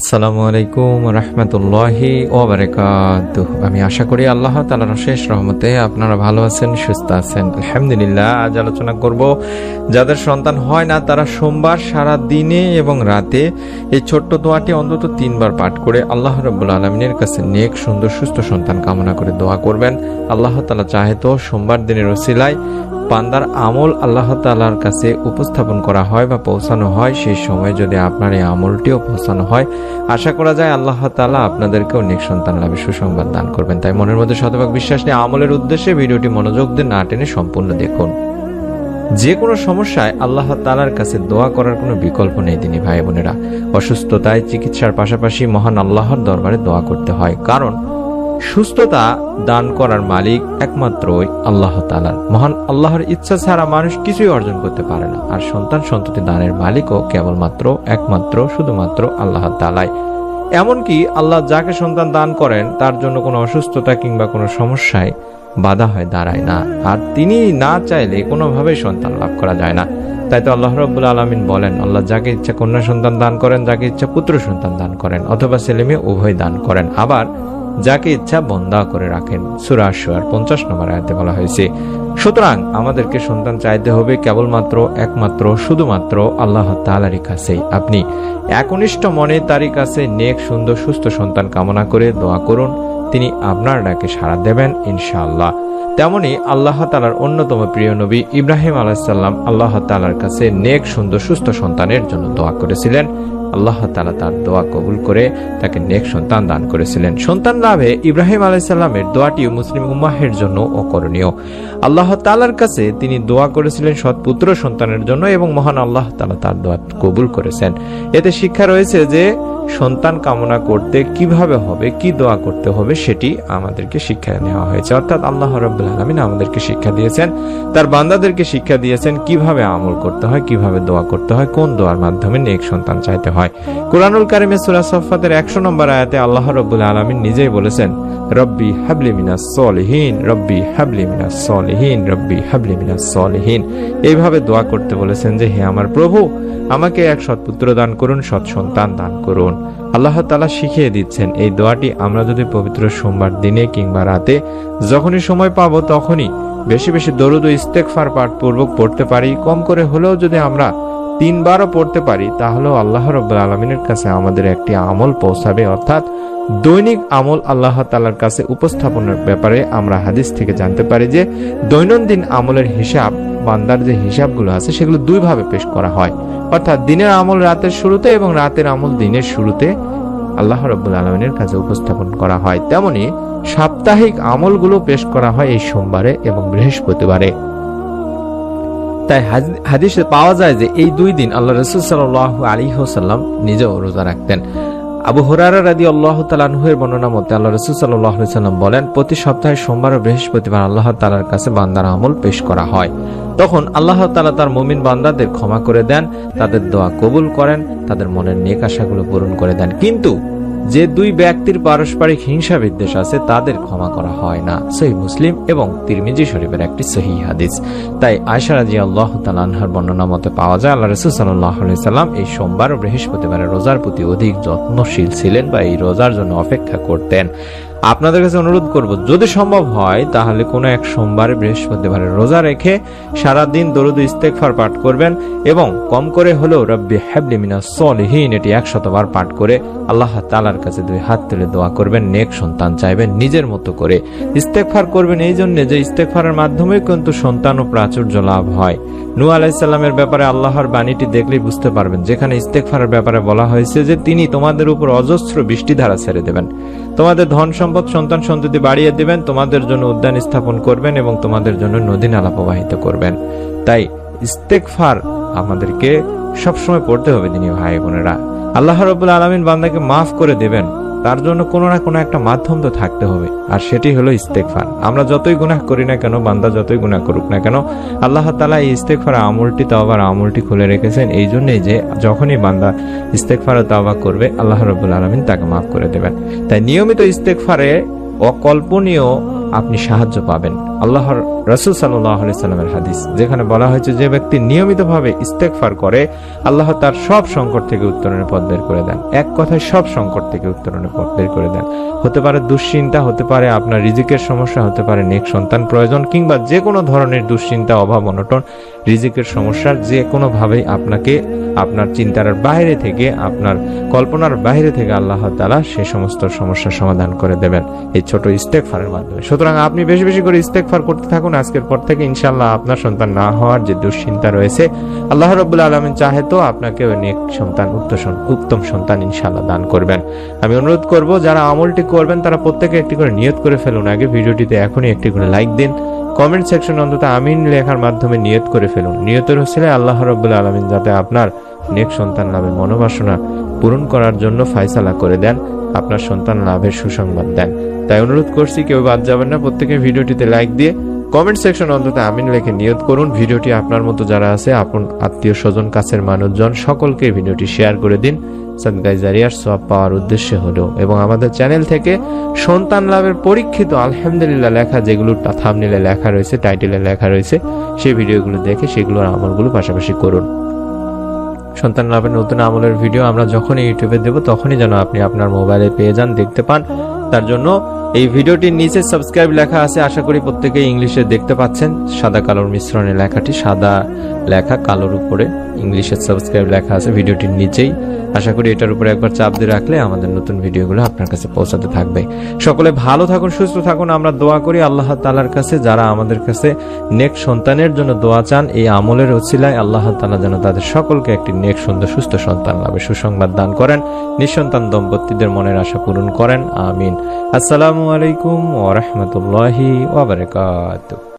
আসসালামু আলাইকুম রহমতুল্লাহি ওবরাকাত আমি আশা করি আল্লাহ তালার শেষ রহমতে আপনারা ভালো আছেন, সুস্থ আছেন। আলহামদুলিল্লাহ, আজ আলোচনা করব যাদের সন্তান হয় না, তারা সোমবার সারা দিনে এবং রাতে এই ছোট্ট দোয়াটি অন্তত তিনবার পাঠ করে আল্লাহ রব্বুল আলমিনের কাছে নেক, সুন্দর, সুস্থ সন্তান কামনা করে দোয়া করবেন। আল্লাহ তালা চাহে তো সোমবার দিনের ওসিলায় বান্দার আমল আল্লাহ তালার কাছে উপস্থাপন করা হয় বা পৌঁছানো হয়, সেই সময় যদি আপনার এই আমলটিও পৌঁছানো হয়, আশা করা যায় আল্লাহ তালা আপনাদেরকেও নেক সন্তান লাভে সুসংবাদ দান করবেন। তাই মনের মধ্যে শতভাগ বিশ্বাস নিয়ে আমলের উদ্দেশ্যে ভিডিওটি মনোযোগ দিয়ে না টেনে সম্পূর্ণ দেখুন। যে কোনো সমস্যায় আল্লাহ তালার কাছে দোয়া করার কোনো বিকল্প নেই, তিনি ভাই বোনেরা। অসুস্থতায় চিকিৎসার পাশাপাশি মহান আল্লাহর দরবারে দোয়া করতে হয়। কারণ সুস্থতা দান করার মালিক একমাত্রই আল্লাহ তালার মহান আল্লাহর ইচ্ছা ছাড়া মানুষ কিছুই অর্জন করতে পারে না। আর সন্তান সন্ততি দানের মালিকও কেবলমাত্র একমাত্র, শুধুমাত্র আল্লাহ তালাই এমনকি আল্লাহ যাকে সন্তান দান করেন, তার জন্য কোনো অসুস্থতা কিংবা কোনো সমস্যায় বাধা হয়ে দাঁড়ায় না। আর তিনি না চাইলে কোনোভাবেই সন্তান লাভ করা যায় না। তাই তো আল্লাহ রব্বুল আলমিন বলেন, আল্লাহ যাকে ইচ্ছা কন্যা সন্তান দান করেন, যাকে ইচ্ছা পুত্র সন্তান দান করেন, অথবা ছেলে মেয়ে উভয় দান করেন। আবার যাকে ইচ্ছা বন্দা করে রাখেন। সুরাশুয়ার পঞ্চাশ নম্বর আয়াতে বলা হয়েছে, সুতরাং আমাদেরকে সন্তান চাইতে হবে কেবলমাত্র, একমাত্র, শুধুমাত্র আল্লাহ তালারই কাছেই। আপনি একনিষ্ঠ মনে তারই কাছে নেক, সুন্দর, সুস্থ সন্তান কামনা করে দোয়া করুন। তিনি আপনার ডাকে সাড়া দেবেন ইনশাআল্লাহ। তেমনি আল্লাহ তালার অন্যতম প্রিয় নবী ইব্রাহিম আলাইসাল্লাম আল্লাহ তালার কাছে নেক, সুন্দর, সুস্থ সন্তানের জন্য দোয়া করেছিলেন। আল্লাহ তালা তার দোয়া কবুল করে তাকে নেক সন্তান দান করেছিলেন। সন্তান লাভে ইব্রাহিম আলাইসাল্লামের দোয়াটিও মুসলিম উম্মাহের জন্য অকরণীয়। আল্লাহ তালার কাছে তিনি দোয়া করেছিলেন সৎপুত্র সন্তানের জন্য এবং মহান আল্লাহ তালা তার দোয়া কবুল করেছেন। এতে শিক্ষা রয়েছে যে সন্তান কামনা করতে কীভাবে হবে, কি দোয়া করতে হবে সেটি আমাদেরকে শিক্ষা নেওয়া হয়েছে। অর্থাৎ আল্লাহ রব্বুল আলমিন আমাদেরকে শিক্ষা দিয়েছেন। তার বান্দাদেরকে শিক্ষা দিয়েছেন কীভাবে আমল করতে হয়, কীভাবে দোয়া করতে হয়, কোন দোয়ার মাধ্যমে নেক সন্তান চাইতে হয়। কোরআনুল কারিমে সুরা সফাতের একশো নম্বর আয়াতে আল্লাহ রব্বুল আলমিন নিজেই বলেছেন রব্বি হাবলি মিনাস সলিহীন, রব্বি হাবলি মিনাস সলিহীন, রব্বি হাবলি মিনাস সলিহীন। এইভাবে দোয়া করতে বলেছেন যে, হে আমার প্রভু, আমাকে এক সৎপুত্র দান করুন, সৎ সন্তান দান করুন। আল্লাহ তালা শিখিয়ে দিচ্ছেন, এই দোয়াটি আমরা যদি পবিত্র সোমবার দিনে কিংবা রাতে যখনই সময় পাবো তখনই। বেশি বেশি দরুদ ও ইস্তেকফার পাঠ পূর্বক পড়তে পারি, কম করে হলেও যদি আমরা তিনবারও পড়তে পারি, তাহলেও আল্লাহ রব্বুল আলমিনের কাছে আমাদের একটি আমল পৌঁছাবে। অর্থাৎ দৈনিক আমল আল্লাহ তালার কাছে উপস্থাপনের ব্যাপারে আমরা হাদিস থেকে জানতে পারি যে, দৈনন্দিন আমলের হিসাব, বান্দার যে হিসাবগুলো আছে, সেগুলো দুইভাবে পেশ করা হয়। অর্থাৎ দিনের আমল রাতের শুরুতে এবং রাতের আমল দিনের শুরুতে আল্লাহ রব্বুল আলমিনের কাছে উপস্থাপন করা হয়। তেমনি সাপ্তাহিক আমলগুলো পেশ করা হয় এই সোমবারে এবং বৃহস্পতিবারে। তাই হাদিসে পাওয়া যায় যে এই দুই দিন আল্লাহ রসুল সাল আলী হোসাল্লাম নিজেও রোজা রাখতেন। আবু হরারা রাদি আল্লাহ তালানহুয়ের বর্ণনা মতে আল্লাহ রসুল সাল্লাম বলেন, প্রতি সপ্তাহে সোমবার ও বৃহস্পতিবার আল্লাহ তালার কাছে বান্দার আমল পেশ করা হয়। তখন আল্লাহ তালা তার মুমিন বান্দাদের ক্ষমা করে দেন, তাদের দোয়া কবুল করেন, তাদের মনের নেক আশাগুলো পূরণ করে দেন। কিন্তু যে দুই ব্যক্তির পারস্পরিক হিংসা বিদ্বেষ আছে, তাদের ক্ষমা করা হয় না। সহি মুসলিম এবং তিরমিজি শরীফের একটি সহি হাদিস। তাই আয়সা রাজি আল্লাহ তালানহার বর্ণনা মতে পাওয়া যায়, আল্লাহ রসুল সাল্লাহ সাল্লাম এই সোমবার ও বৃহস্পতিবারের রোজার প্রতি অধিক যত্নশীল ছিলেন বা এই রোজার জন্য অপেক্ষা করতেন। আপনাদের কাছে অনুরোধ করব, যদি সম্ভব হয়, তাহলে কোনো এক সোমবারে বৃহস্পতিবারে রোজা রেখে সারাদিন দরুদ ইস্তেকফার পাঠ করবেন এবং কম করে হলেও রব্বি হ্যাবলি মিনা সলিহীন, এটি একশতবার পাঠ করে আল্লাহ তালার কাছে দুই হাত তুলে দোয়া করবেন, নেক সন্তান চাইবেন নিজের মতো করে। ইস্তেকফার করবেন এই জন্য যে ইস্তেকফারের মাধ্যমে কিন্তু সন্তান ও প্রাচুর্য লাভ হয়। নু আলাইসাল্লামের ব্যাপারে আল্লাহর বাণীটি দেখলেই বুঝতে পারবেন, যেখানে ইস্তেকফারের ব্যাপারে বলা হয়েছে যে তিনি তোমাদের উপর অজস্র বৃষ্টিধারা ছেড়ে দেবেন। তোমাদের ধন সম্পদ, সন্তান সন্ততি বাড়িয়ে দেবেন, তোমাদের জন্য উদ্যান স্থাপন করবেন এবং তোমাদের জন্য নদী নালা প্রবাহিত করবেন। তাই ইস্তেকফার আমাদেরকে সবসময় পড়তে হবে তিনি ভাই বোনেরা। আল্লাহ রবুল আলমিন বান্দাকে মাফ করে দেবেন। তার জন্য কোনো না কোনো একটা মাধ্যম তো থাকতে হবে, আর সেটি হলো ইস্তেকফার আমরা যতই গুনাহ করি না কেন, বান্দা যতই গুনাহ করুক না কেন, আল্লাহ তালা এই ইস্তেকফার আমলটি, তাওবার আমলটি খুলে রেখেছেন। এই জন্যই যে যখনই বান্দা ইস্তেকফার তাওবা করবে, আল্লাহ রবুল আলমিন তাকে মাফ করে দেবেন। তাই নিয়মিত ইস্তেকফারে অকল্পনীয় আপনি সাহায্য পাবেন। আল্লাহর রসুল সাল্লামের হাদিস, যেখানে বলা হয়েছে, যে ব্যক্তি নিয়মিতভাবে ইস্তেকফার করে, আল্লাহ তার সব সংকট থেকে উত্তরণের পথ বের করে দেন। এক কথায় সব সংকট থেকে উত্তরণের পথ বের করে দেন। হতে পারে দুশ্চিন্তা, হতে পারে আপনার রিজিকের সমস্যা, হতে পারে নেক সন্তান প্রয়োজন, কিংবা যে কোনো ধরনের দুশ্চিন্তা, অভাব, অনটন, রিজিকের সমস্যার যে কোনোভাবেই আপনাকে আপনার চিন্তার বাইরে থেকে, আপনার কল্পনার বাইরে থেকে আল্লাহ তালা সে সমস্ত সমস্যার সমাধান করে দেবেন এই ছোট ইস্তেকফারের মাধ্যমে। সুতরাং আপনি বেশি বেশি করে ইস্তেকফার করতে থাকুন। আজকের পর থেকে ইনশাল্লাহ আপনার সন্তান না হওয়ার যে দুশ্চিন্তা রয়েছে, আল্লাহ রবুল্লা আলমিন চাহে তো আপনাকে ওই নেক সন্তান উত্তম সন্তান ইনশাল্লাহ দান করবেন। আমি অনুরোধ করব, যারা আমলটি করবেন, তারা প্রত্যেকে একটি করে নিয়ত করে ফেলুন। আগে ভিডিওটিতে এখনই একটি করে লাইক দিন। কমেন্ট সেকশন অন্তত আমিন লেখার মাধ্যমে নিয়ত করে ফেলুন। নিয়তের হোসেলে আল্লাহ রব্বুল আলমিন যাতে আপনার নেক সন্তান লাভের মনোবাসনা পূরণ করার জন্য ফায়সালা করে দেন, আপনার সন্তান লাভের সুসংবাদ দেন। তাই অনুরোধ করছি, কেউ বাদ যাবেন না প্রত্যেকে ভিডিওটিতে লাইক দিয়ে কমেন্ট সেকশন অন্তত আমিন লেখে নিয়ত করুন। ভিডিওটি আপনার মতো যারা আছে, আপন, আত্মীয় স্বজন, কাছের মানুষজন, সকলকে ভিডিওটি শেয়ার করে দিন। সাদগাই জারিয়ার সব পাওয়ার উদ্দেশ্যে হলো এবং আমাদের চ্যানেল থেকে সন্তান লাভের পরীক্ষিত আলহামদুলিল্লাহ লেখা যেগুলো থামনিলে লেখা রয়েছে, টাইটেলে লেখা রয়েছে, সেই ভিডিওগুলো দেখে সেগুলোর আমলগুলো পাশাপাশি করুন। সন্তান লাভের নতুন আমলের ভিডিও আমরা যখনই ইউটিউবে দেব, তখনই যেন আপনি আপনার মোবাইলে পেয়ে যান, দেখতে পান। তার জন্য এই ভিডিওটির নিচে সাবস্ক্রাইব লেখা আছে, আশা করি প্রত্যেকে ইংলিশে দেখতে পাচ্ছেন। সাদা কালোর মিশ্রণে লেখাটি, সাদা লেখা কালোর উপরে ইংলিশে সাবস্ক্রাইব লেখা আছে, ভিডিওটির নিচেই। আশা করি এটার উপরে একবার চাপ দিয়ে রাখলে আমাদের নতুন ভিডিওগুলো আপনার কাছে পৌঁছাতে থাকবে। সকলে ভালো থাকুন, সুস্থ থাকুন। আমরা দোয়া করি আল্লাহ তালার কাছে, যারা আমাদের কাছে নেক সন্তানের জন্য দোয়া চান, এই আমলের ওসিলায় আল্লাহ তালা যেন তাদের সকলকে একটি নেক, সুন্দর, সুস্থ সন্তান লাভে সুসংবাদ দান করেন, নিঃসন্তান দম্পতিদের মনের আশা পূরণ করেন। আমিন। আসসালামু আলাইকুম ওরহমতুল্লাহি ওবরাকাতুহ